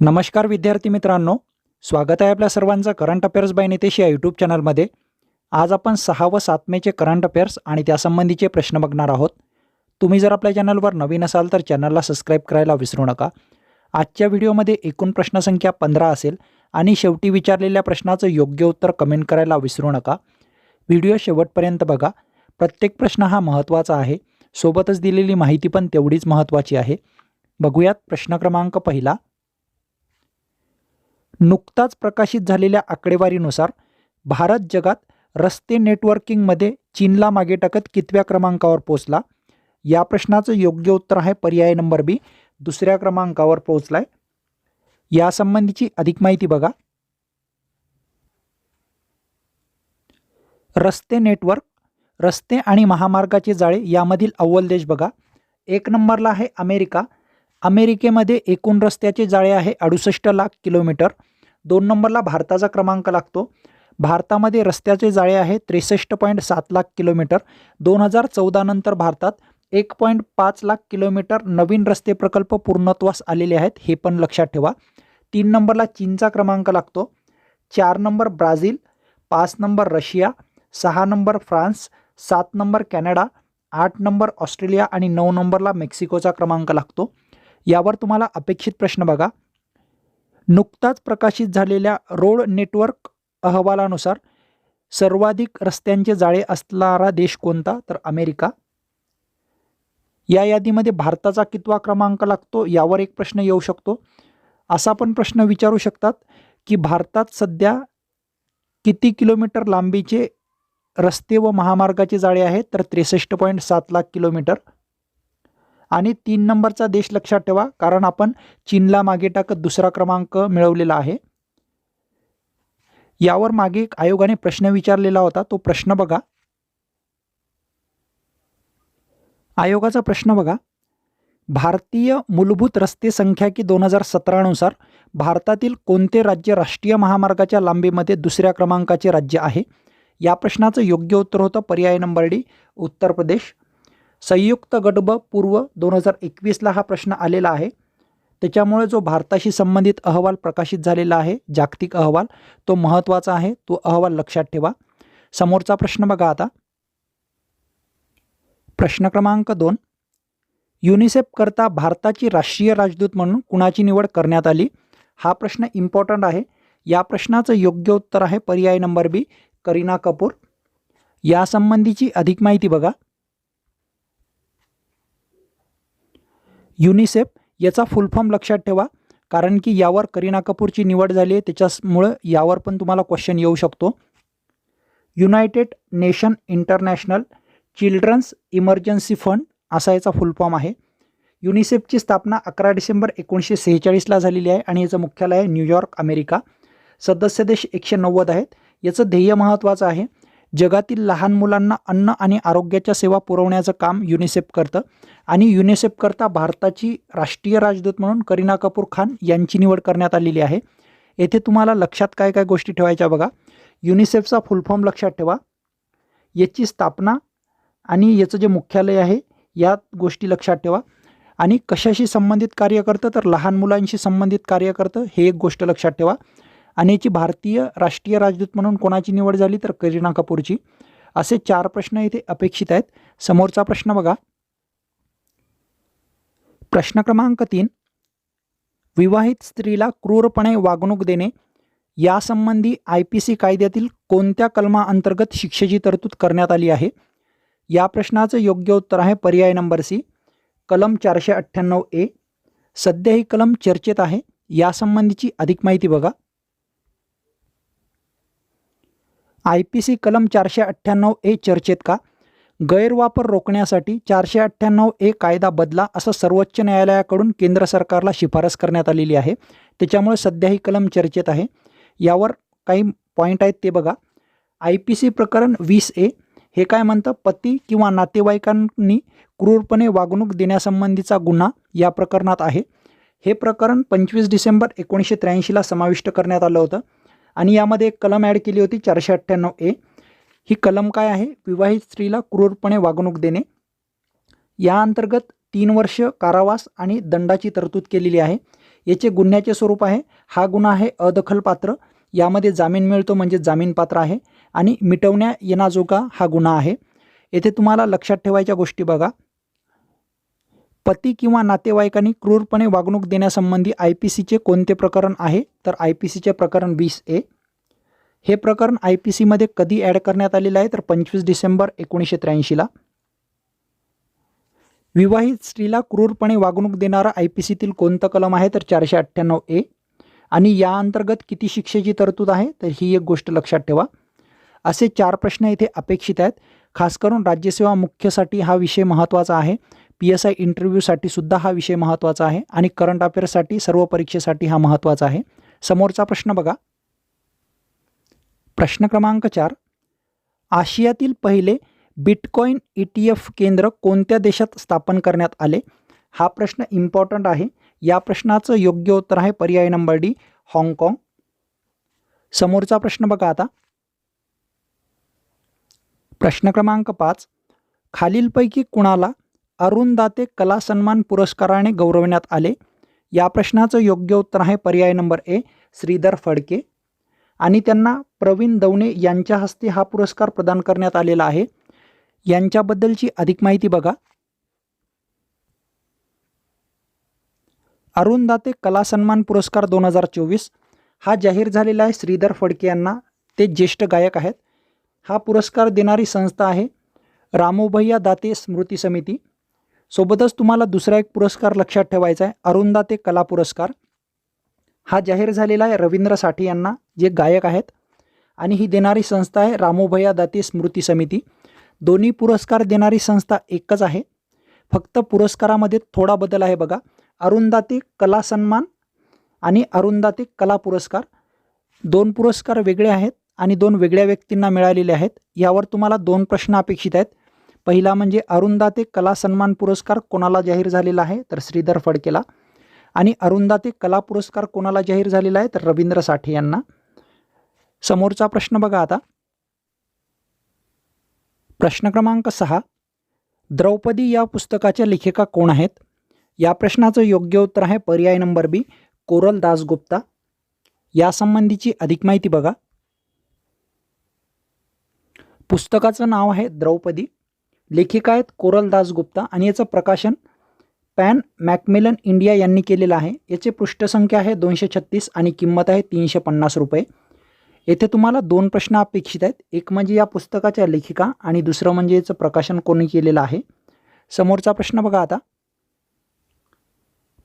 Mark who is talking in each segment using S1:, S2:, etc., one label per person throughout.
S1: नमस्कार विद्यार्थी मित्रांनो स्वागत आहे आपल्या सर्वांचं करंट अफेअर्स बाय नितेश या यूट्यूब चॅनलमध्ये. आज आपण सहा व सात मेचे करंट अफेअर्स आणि त्यासंबंधीचे प्रश्न बघणार आहोत. तुम्ही जर आपल्या चॅनलवर नवीन असाल तर चॅनलला सबस्क्राईब करायला विसरू नका. आजच्या व्हिडिओमध्ये एकूण प्रश्नसंख्या पंधरा असेल आणि शेवटी विचारलेल्या प्रश्नाचं योग्य उत्तर कमेंट करायला विसरू नका. व्हिडिओ शेवटपर्यंत बघा. प्रत्येक प्रश्न हा महत्त्वाचा आहे. सोबतच दिलेली माहिती पण तेवढीच महत्त्वाची आहे. बघूयात प्रश्न क्रमांक पहिला. नुकताच प्रकाशित झालेल्या आकडेवारीनुसार भारत जगात रस्ते नेटवर्किंगमध्ये चीनला मागे टाकत कितव्या क्रमांकावर पोचला या प्रश्नाचं योग्य उत्तर आहे पर्याय नंबर बी. दुसऱ्या क्रमांकावर पोहोचलाय. यासंबंधीची अधिक माहिती बघा. रस्ते नेटवर्क रस्ते आणि महामार्गाचे जाळे यामधील अव्वल देश बघा. एक नंबरला आहे अमेरिका. अमेरिकेमध्ये एकूण रस्त्याचे जाळे आहे अडुसष्ट लाख किलोमीटर. दोन नंबरला भारताचा क्रमांक लागतो. भारतामध्ये रस्त्याचे जाळे आहे त्रेसष्ट पॉईंट सात लाख किलोमीटर. दोन हजार चौदानंतर भारतात एक पॉईंट पाच लाख किलोमीटर नवीन रस्ते प्रकल्प पूर्णत्वास आलेले आहेत हे पण लक्षात ठेवा. तीन नंबरला चीनचा क्रमांक लागतो. चार नंबर ब्राझील. पाच नंबर रशिया. सहा नंबर फ्रान्स. सात नंबर कॅनडा आठ नंबर ऑस्ट्रेलिया आणि नऊ नंबरला मेक्सिकोचा क्रमांक लागतो. यावर तुम्हाला अपेक्षित प्रश्न बघा. नुकताच प्रकाशित झालेल्या रोड नेटवर्क अहवालानुसार सर्वाधिक रस्त्यांचे जाळे असणारा देश कोणता? तर अमेरिका. या यादीमध्ये भारताचा कितवा क्रमांक लागतो? यावर एक प्रश्न येऊ शकतो. असा पण प्रश्न विचारू शकतात की भारतात सध्या किती किलोमीटर लांबीचे रस्ते व महामार्गाचे जाळे आहेत तर त्रेसष्ट पॉईंट सात लाख किलोमीटर. आणि तीन नंबरचा देश लक्षात ठेवा कारण आपण चीनला मागे टाकत दुसरा क्रमांक मिळवलेला आहे. यावर मागे एक आयोगाने प्रश्न विचारलेला होता तो प्रश्न बघा. आयोगाचा प्रश्न बघा. भारतीय मूलभूत रस्ते संख्याकी दोन हजार सतरानुसार भारतातील कोणते राज्य राष्ट्रीय महामार्गाच्या लांबीमध्ये दुसऱ्या क्रमांकाचे राज्य आहे? या प्रश्नाचं योग्य उत्तर होतं. पर्याय नंबर डी उत्तर प्रदेश. संयुक्त गटब पूर्व दोन हजार एकवीसला हा प्रश्न आलेला आहे. त्याच्यामुळे जो भारताशी संबंधित अहवाल प्रकाशित झालेला आहे जागतिक अहवाल तो महत्त्वाचा आहे. तो अहवाल लक्षात ठेवा. समोरचा प्रश्न बघा आता. प्रश्न क्रमांक दोन. युनिसेफ करता भारताची राष्ट्रीय राजदूत म्हणून कुणाची निवड करण्यात आली? हा प्रश्न इम्पॉर्टंट आहे. या प्रश्नाचं योग्य उत्तर आहे. पर्याय नंबर बी करीना कपूर. यासंबंधीची अधिक माहिती बघा. युनिसेफ याचा फुल फॉर्म लक्षात ठेवा. कारण की यावर करीना कपूरची निवड झाली आहे. त्याच्यामुळं यावर पण तुम्हाला क्वेश्चन येऊ शकतो. United Nation International Children's Emergency Fund असा याचा फुल फॉर्म आहे. युनिसेफची स्थापना अकरा डिसेंबर एकोणीसशे सेहेचाळीसला झालेली आहे आणि याचं मुख्यालय आहे न्यूयॉर्क अमेरिका. सदस्य देश एकशे नव्वद आहेत. याचं ध्येय महत्त्वाचं आहे. जगातील लहान मुलांना अन्न आणि आरोग्याच्या सेवा पुरवण्याचं काम युनिसेफ करतं आणि युनिसेफकरता भारताची राष्ट्रीय राजदूत म्हणून करीना कपूर खान यांची निवड करण्यात आलेली आहे. येथे तुम्हाला लक्षात काय काय गोष्टी ठेवायच्या बघा. युनिसेफचा फुल फॉर्म लक्षात ठेवा. याची स्थापना आणि याचं जे मुख्यालय आहे या गोष्टी लक्षात ठेवा. आणि कशाशी संबंधित कार्य करतं? तर लहान मुलांशी संबंधित कार्य करतं हे एक गोष्ट लक्षात ठेवा. आणि याची भारतीय राष्ट्रीय राजदूत म्हणून कोणाची निवड झाली तर करीना कपूरची? असे चार प्रश्न इथे अपेक्षित आहेत. समोरचा प्रश्न बघा. प्रश्न क्रमांक तीन. विवाहित स्त्रीला क्रूरपणे वागणूक देणे यासंबंधी आय पी सी कायद्यातील कोणत्या कलमाअंतर्गत शिक्षेची तरतूद करण्यात आली आहे? या प्रश्नाचं योग्य उत्तर आहे पर्याय नंबर सी. कलम चारशे अठ्ठ्याण्णव ए. सध्या ही कलम चर्चेत आहे. यासंबंधीची अधिक माहिती बघा. आय पी सी कलम चारशे अठ्ठ्याण्णव ए चर्चेत का? गैरवापर रोखण्यासाठी चारशे अठ्ठ्याण्णव ए कायदा बदला असं सर्वोच्च न्यायालयाकडून केंद्र सरकारला शिफारस करण्यात आलेली आहे. त्याच्यामुळे सध्या ही कलम चर्चेत आहे. यावर काही पॉईंट आहेत ते बघा. आय पी सी प्रकरण वीस ए हे काय म्हणतं? पती किंवा नातेवाईकांनी क्रूरपणे वागणूक देण्यासंबंधीचा गुन्हा या प्रकरणात आहे. हे प्रकरण पंचवीस डिसेंबर एकोणीसशे त्र्याऐंशीला समाविष्ट करण्यात आलं होतं. आणि यामध्ये एक कलम ॲड केली होती चारशे अठ्ठ्याण्णव ए. ही कलम काय आहे? विवाहित स्त्रीला क्रूरपणे वागणूक देणे. या अंतर्गत तीन वर्ष कारावास आणि दंडाची तरतूद केलेली आहे. याचे गुन्ह्याचे स्वरूप आहे. हा गुन्हा आहे अदखलपात्र यामध्ये जामीन मिळतो म्हणजे जामीनपात्र आहे. आणि मिटवण्या येणाजोगा हा गुन्हा आहे. येथे तुम्हाला लक्षात ठेवायच्या गोष्टी बघा. पती किंवा नातेवाईकांनी क्रूरपणे वागणूक देण्यासंबंधी आय पी सीचे कोणते प्रकरण आहे? तर आय पी सीचे प्रकरण वीस ए. हे प्रकरण आय पी सीमध्ये कधी ॲड करण्यात आलेलं आहे? तर पंचवीस डिसेंबर एकोणीसशे त्र्याऐंशीला. विवाहित स्त्रीला क्रूरपणे वागणूक देणारा आय पी सीतील कोणतं कलम आहे? तर चारशे अठ्ठ्याण्णव ए. आणि या अंतर्गत किती शिक्षेची तरतूद आहे? तर ही एक गोष्ट लक्षात ठेवा. असे चार प्रश्न इथे अपेक्षित आहेत. खास करून राज्यसेवा मुख्यसाठी हा विषय महत्त्वाचा आहे. पी एस आय इंटरव्ह्यूसाठी सुद्धा हा विषय महत्त्वाचा आहे आणि करंट अफेअर्ससाठी सर्व परीक्षेसाठी हा महत्त्वाचा आहे. समोरचा प्रश्न बघा. प्रश्न क्रमांक चार. आशियातील पहिले बिटकॉईन ई टी एफ केंद्र कोणत्या देशात स्थापन करण्यात आले? हा प्रश्न इम्पॉर्टंट आहे. या प्रश्नाचं योग्य उत्तर आहे पर्याय नंबर डी हाँगकाँग. समोरचा प्रश्न बघा आता. प्रश्न क्रमांक पाच. खालीलपैकी कुणाला अरुण दाते कला सन्मान पुरस्काराने गौरवण्यात आले. या प्रश्नाचं योग्य उत्तर आहे पर्याय नंबर ए श्रीधर फडके. आणि त्यांना प्रवीण दवणे यांच्या हस्ते हा पुरस्कार प्रदान करण्यात आलेला आहे. यांच्याबद्दलची अधिक माहिती बघा. अरुण दाते कला सन्मान पुरस्कार दोन हजार चोवीस. हा जाहीर झालेला आहे श्रीधर फडके यांना. ते ज्येष्ठ गायक आहेत. हा पुरस्कार देणारी संस्था आहे. रामोभैया दाते स्मृती समिती. सोबतच तुम्हाला दुसरा एक पुरस्कार लक्षात ठेवायचा आहे. अरुंदाते कला पुरस्कार. हा जाहीर झालेला आहे रवींद्र साठे यांना जे गायक आहेत. आणि ही देणारी संस्था आहे रामोभया दाते स्मृती समिती. दोन्ही पुरस्कार देणारी संस्था एकच आहे. फक्त पुरस्कारामध्ये थोडा बदल आहे बघा. अरुंदाते कला सन्मान आणि अरुंदाते कला पुरस्कार. दोन पुरस्कार वेगळे आहेत आणि दोन वेगळ्या व्यक्तींना मिळालेले आहेत. यावर तुम्हाला दोन प्रश्न अपेक्षित आहेत. पहिला म्हणजे अरुंदाते कला सन्मान पुरस्कार कोणाला जाहीर झालेला आहे? तर श्रीधर फडकेला. आणि अरुंदाते कला पुरस्कार कोणाला जाहीर झालेला आहे? तर रवींद्र साठे यांना. समोरचा प्रश्न बघा आता. प्रश्न क्रमांक सहा. द्रौपदी या पुस्तकाच्या लेखिका कोण आहेत? या प्रश्नाचं योग्य उत्तर आहे पर्याय नंबर बी कोरल दासगुप्ता. यासंबंधीची अधिक माहिती बघा. पुस्तकाचं नाव आहे द्रौपदी. लेखिका आहेत कोरल दासगुप्ता आणि याचं प्रकाशन पॅन मॅकमिलन इंडिया यांनी केलेलं आहे. याचे पृष्ठसंख्या आहे दोनशे छत्तीस आणि किंमत आहे तीनशे पन्नास रुपये. येथे तुम्हाला दोन प्रश्न अपेक्षित आहेत. एक म्हणजे या पुस्तकाच्या लेखिका आणि दुसरं म्हणजे याचं प्रकाशन कोणी केलेलं आहे? समोरचा प्रश्न बघा आता.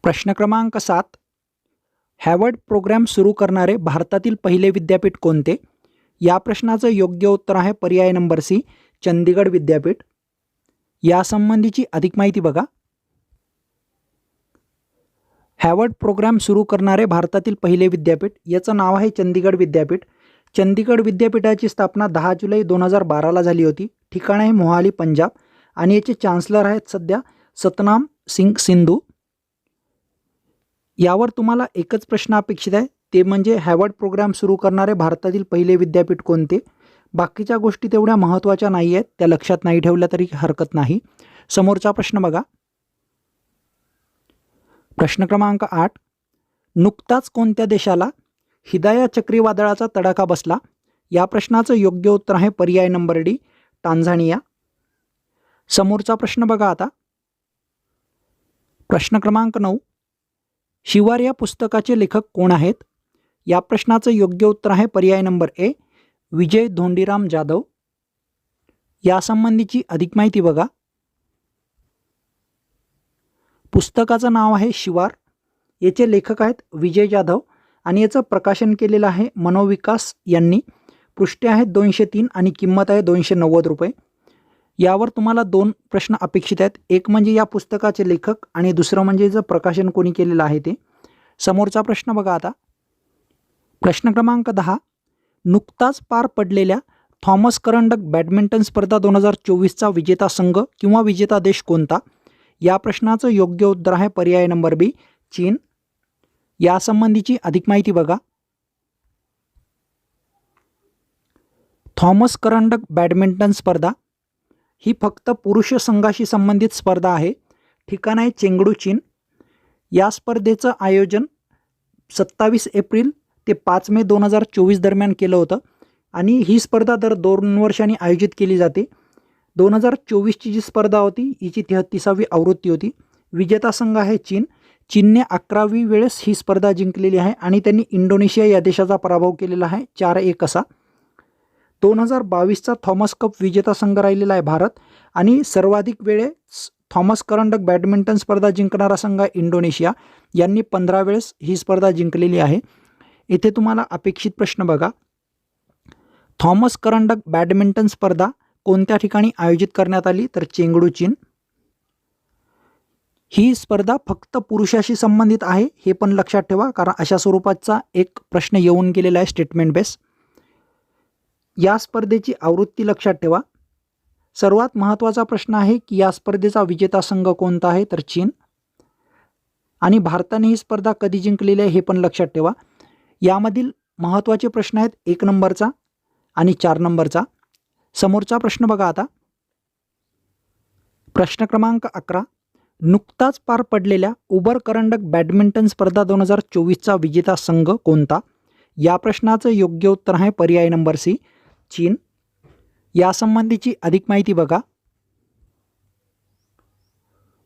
S1: प्रश्न क्रमांक सात. हॅवर्ड प्रोग्रॅम सुरू करणारे भारतातील पहिले विद्यापीठ कोणते? या प्रश्नाचं योग्य उत्तर आहे पर्याय नंबर सी चंदीगड विद्यापीठ. यासंबंधीची अधिक माहिती बघा. हॅवर्ड प्रोग्रॅम सुरू करणारे भारतातील पहिले विद्यापीठ याचं नाव आहे चंदीगड विद्यापीठ. चंदीगड विद्यापीठाची स्थापना दहा जुलै दोन हजार बाराला झाली होती. ठिकाण आहे मोहाली पंजाब आणि याचे चान्सलर आहेत सध्या सतनाम सिंग सिंधू. यावर तुम्हाला एकच प्रश्न अपेक्षित आहे ते म्हणजे हॅवर्ड प्रोग्राम सुरू करणारे भारतातील पहिले विद्यापीठ कोणते? बाकीच्या गोष्टी तेवढ्या महत्त्वाच्या नाही आहेत त्या लक्षात नाही ठेवल्या तरी हरकत नाही. समोरचा प्रश्न बघा. प्रश्न क्रमांक आठ. नुकताच कोणत्या देशाला हिदाया चक्रीवादळाचा तडाखा बसला? या प्रश्नाचं योग्य उत्तर आहे पर्याय नंबर डी टांझानिया. समोरचा प्रश्न बघा आता. प्रश्न क्रमांक नऊ. शिवार या पुस्तकाचे लेखक कोण आहेत? या प्रश्नाचं योग्य उत्तर आहे पर्याय नंबर ए विजय धोंडीराम जाधव यासंबंधीची अधिक माहिती बघा. पुस्तकाचं नाव आहे शिवार. याचे लेखक आहेत विजय जाधव आणि याचं प्रकाशन केलेलं आहे मनोविकास यांनी. पृष्ठे आहेत दोनशे तीन आणि किंमत आहे दोनशे नव्वद रुपये. यावर तुम्हाला दोन प्रश्न अपेक्षित आहेत. एक म्हणजे या पुस्तकाचे लेखक आणि दुसरं म्हणजे याचं प्रकाशन कोणी केलेलं आहे ते. समोरचा प्रश्न बघा आता. प्रश्न क्रमांक दहा. नुकताच पार पडलेल्या थॉमस करंडक बॅडमिंटन स्पर्धा दोन हजार चोवीसचा विजेता संघ किंवा विजेता देश कोणता? या प्रश्नाचं योग्य उत्तर आहे पर्याय नंबर बी चीन. यासंबंधीची अधिक माहिती बघा. थॉमस करंडक बॅडमिंटन स्पर्धा ही फक्त पुरुष संघाशी संबंधित स्पर्धा आहे. ठिकाण आहे चेंगडू चीन. या स्पर्धेचं आयोजन सत्तावीस एप्रिल ते पाच मे दोन हजार चोवीस दरम्यान केलं होतं. आणि ही स्पर्धा दर दोन वर्षांनी आयोजित केली जाते. दोन हजार चोवीसची जी स्पर्धा होती हिची तेहत्तीसावी आवृत्ती होती. विजेता संघ आहे चीन. चीनने अकरावी वेळेस ही स्पर्धा जिंकलेली आहे आणि त्यांनी इंडोनेशिया या देशाचा पराभव केलेला आहे चार एक असा. दोन हजार बावीसचा थॉमस कप विजेता संघ राहिलेला आहे भारत आणि सर्वाधिक वेळेस थॉमस करंडक बॅडमिंटन स्पर्धा जिंकणारा संघ आहे इंडोनेशिया. यांनी पंधरा वेळेस ही स्पर्धा जिंकलेली आहे. इथे तुम्हाला अपेक्षित प्रश्न बघा. थॉमस करंडक बॅडमिंटन स्पर्धा कोणत्या ठिकाणी आयोजित करण्यात आली? तर चेंगडू चीन. ही स्पर्धा फक्त पुरुषाशी संबंधित आहे हे पण लक्षात ठेवा कारण अशा स्वरूपाचा एक प्रश्न येऊन गेलेला आहे स्टेटमेंट बेस या स्पर्धेची आवृत्ती लक्षात ठेवा. सर्वात महत्त्वाचा प्रश्न आहे की या स्पर्धेचा विजेता संघ कोणता आहे? तर चीन. आणि भारताने ही स्पर्धा कधी जिंकलेली आहे हे पण लक्षात ठेवा. यामधील महत्त्वाचे प्रश्न आहेत एक नंबरचा आणि चार नंबरचा. समोरचा प्रश्न बघा आता. प्रश्न क्रमांक अकरा. नुकताच पार पडलेल्या उबर करंडक बॅडमिंटन स्पर्धा दोन हजार चोवीसचा विजेता संघ कोणता? या प्रश्नाचं योग्य उत्तर आहे पर्याय नंबर सी चीन. यासंबंधीची अधिक माहिती बघा.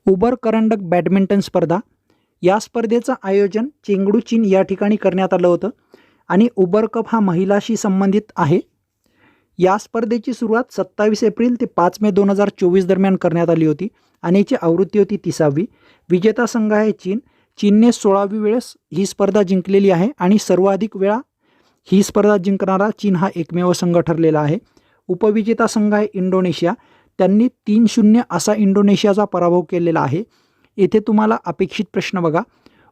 S1: उबर करंडक बॅडमिंटन स्पर्धा या स्पर्धेचं आयोजन चेंगडू चीन या ठिकाणी करण्यात आलं होतं. आणि उबर कप हा महिलाशी संबंधित आहे. या स्पर्धेची सुरुवात सत्तावीस एप्रिल ते पाच मे दोन हजार चोवीस दरम्यान करण्यात आली होती आणि याची आवृत्ती होती तिसावी. विजेता संघ आहे चीन. चीनने सोळावी वेळेस ही स्पर्धा जिंकलेली आहे आणि सर्वाधिक वेळा ही स्पर्धा जिंकणारा चीन हा एकमेव संघ ठरलेला आहे. उपविजेता संघ आहे इंडोनेशिया. त्यांनी तीन शून्य असा इंडोनेशियाचा पराभव केलेला आहे. येथे तुम्हाला अपेक्षित प्रश्न बघा.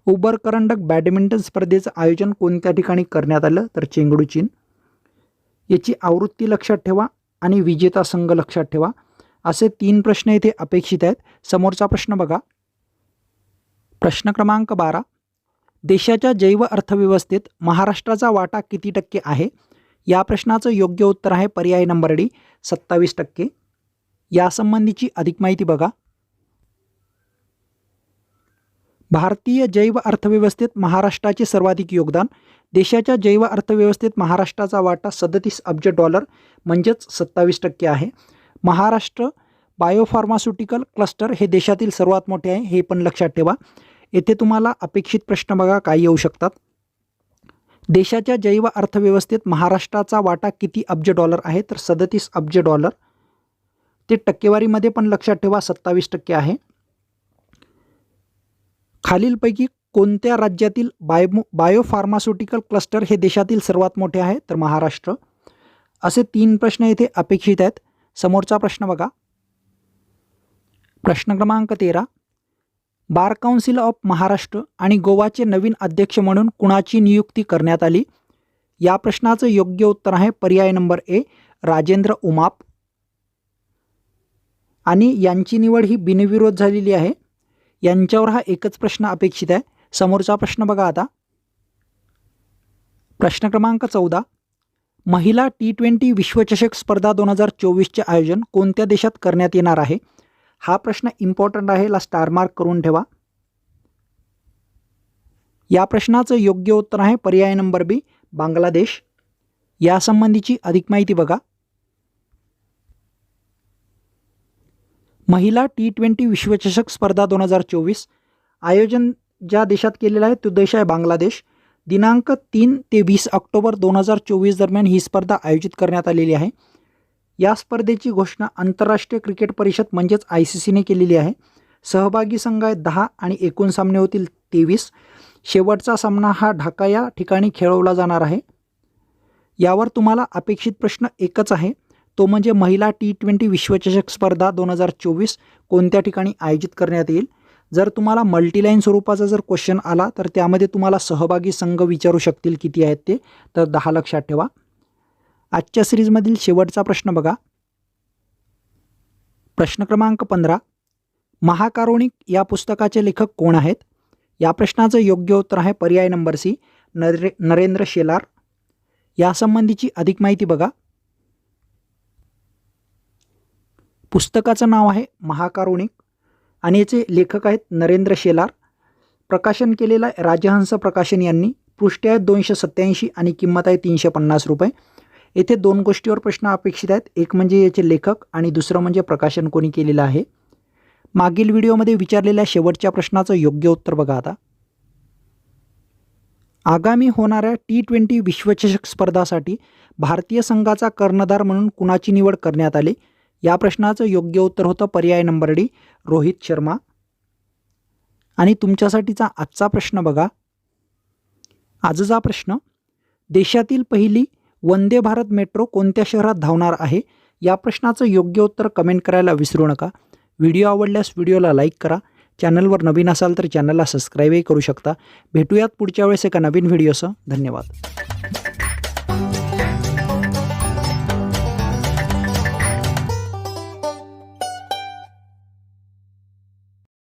S1: उबर करंडक बॅडमिंटन स्पर्धेचं आयोजन कोणत्या ठिकाणी करण्यात आलं? तर चेंगडू चीन. याची आवृत्ती लक्षात ठेवा आणि विजेता संघ लक्षात ठेवा. असे तीन प्रश्न इथे अपेक्षित आहेत. समोरचा प्रश्न बघा. प्रश्न क्रमांक बारा. देशाच्या जैव अर्थव्यवस्थेत महाराष्ट्राचा वाटा किती टक्के आहे? या प्रश्नाचं योग्य उत्तर आहे पर्याय नंबर डी सत्तावीस टक्के. यासंबंधीची अधिक माहिती बघा. भारतीय जैव अर्थव्यवस्थेत महाराष्ट्राचे सर्वाधिक योगदान देशाच्या जैव अर्थव्यवस्थेत महाराष्ट्राचा वाटा सदतीस अब्ज डॉलर म्हणजेच सत्तावीस टक्के आहे. महाराष्ट्र बायोफार्मास्युटिकल क्लस्टर हे देशातील सर्वात मोठे आहे हे पण लक्षात ठेवा. येथे तुम्हाला अपेक्षित प्रश्न बघा काय येऊ शकतात. देशाच्या जैव अर्थव्यवस्थेत महाराष्ट्राचा वाटा किती अब्ज डॉलर आहे तर सदतीस अब्ज डॉलर. ते टक्केवारीमध्ये पण लक्षात ठेवा सत्तावीस टक्के आहे. खालीलपैकी कोणत्या राज्यातील बायो बायोफार्मास्युटिकल क्लस्टर हे देशातील सर्वात मोठे आहे? तर महाराष्ट्र. असे तीन प्रश्न येथे अपेक्षित आहेत. समोरचा प्रश्न बघा. प्रश्न क्रमांक तेरा. बार काउन्सिल ऑफ महाराष्ट्र आणि गोवाचे नवीन अध्यक्ष म्हणून कुणाची नियुक्ती करण्यात आली? या प्रश्नाचं योग्य उत्तर आहे पर्याय नंबर ए राजेंद्र उमाप. आणि यांची निवड ही बिनविरोध झालेली आहे. यांच्यावर हा एकच प्रश्न अपेक्षित आहे. समोरचा प्रश्न बघा आता. प्रश्न क्रमांक चौदा. महिला टी ट्वेंटी विश्वचषक स्पर्धा दोन हजार चोवीसचे आयोजन कोणत्या देशात करण्यात येणार आहे? हा प्रश्न इम्पॉर्टंट आहे ला स्टार मार्क करून ठेवा. या प्रश्नाचं योग्य उत्तर आहे पर्याय नंबर बी बांगलादेश. यासंबंधीची अधिक माहिती बघा. महिला टी ट्वेंटी विश्वचषक स्पर्धा दोन हजार चोवीस आयोजन ज्या देशात केलेलं आहे तो देश आहे बांगलादेश. दिनांक तीन ते वीस ऑक्टोबर दोन हजार चोवीस दरम्यान ही स्पर्धा आयोजित करण्यात आलेली आहे. या स्पर्धेची घोषणा आंतरराष्ट्रीय क्रिकेट परिषद म्हणजेच आय सी सीने केलेली आहे. सहभागी संघ आहेत दहा आणि एकूण सामने होतील तेवीस. शेवटचा सामना हा ढाका या ठिकाणी खेळवला जाणार आहे. यावर तुम्हाला अपेक्षित प्रश्न एकच आहे. तो म्हणजे महिला टी ट्वेंटी विश्वचषक स्पर्धा दोन हजार चोवीस कोणत्या ठिकाणी आयोजित करण्यात येईल? जर तुम्हाला मल्टीलाईन स्वरूपाचा जर क्वेश्चन आला तर त्यामध्ये तुम्हाला सहभागी संघ विचारू शकतील किती आहेत ते. तर दहा लक्षात ठेवा. आजच्या सिरीजमधील शेवटचा प्रश्न बघा. प्रश्न क्रमांक पंधरा. महाकारुणिक या पुस्तकाचे लेखक कोण आहेत? या प्रश्नाचं योग्य उत्तर आहे पर्याय नंबर सी नरे नरेंद्र शेलार. यासंबंधीची अधिक माहिती बघा. पुस्तकाचं नाव आहे महाकारुणिक. आणि याचे लेखक आहेत नरेंद्र शेलार. प्रकाशन केलेलं आहे राजहंस प्रकाशन यांनी. पृष्ठे आहेत दोनशे सत्त्याऐंशी आणि किंमत आहे तीनशे पन्नास रुपये. येथे दोन गोष्टीवर प्रश्न अपेक्षित आहेत. एक म्हणजे याचे लेखक आणि दुसरं म्हणजे प्रकाशन कोणी केलेलं आहे. मागील व्हिडिओमध्ये विचारलेल्या शेवटच्या प्रश्नाचं योग्य उत्तर बघा आता. आगामी होणाऱ्या टी ट्वेंटी विश्वचषक स्पर्धासाठी भारतीय संघाचा कर्णधार म्हणून कुणाची निवड करण्यात आली? या प्रश्नाचं योग्य उत्तर होतं. पर्याय नंबर डी रोहित शर्मा. आणि तुमच्यासाठीचा आजचा प्रश्न बघा. आजचा प्रश्न देशातील पहिली वंदे भारत मेट्रो कोणत्या शहरात धावणार आहे? या प्रश्नाचं योग्य उत्तर कमेंट करायला विसरू नका. व्हिडिओ आवडल्यास व्हिडिओला लाईक करा. चॅनलवर नवीन असाल तर चॅनलला सबस्क्राईबही करू शकता. भेटूयात पुढच्या वेळेस एका नवीन व्हिडिओसह. धन्यवाद.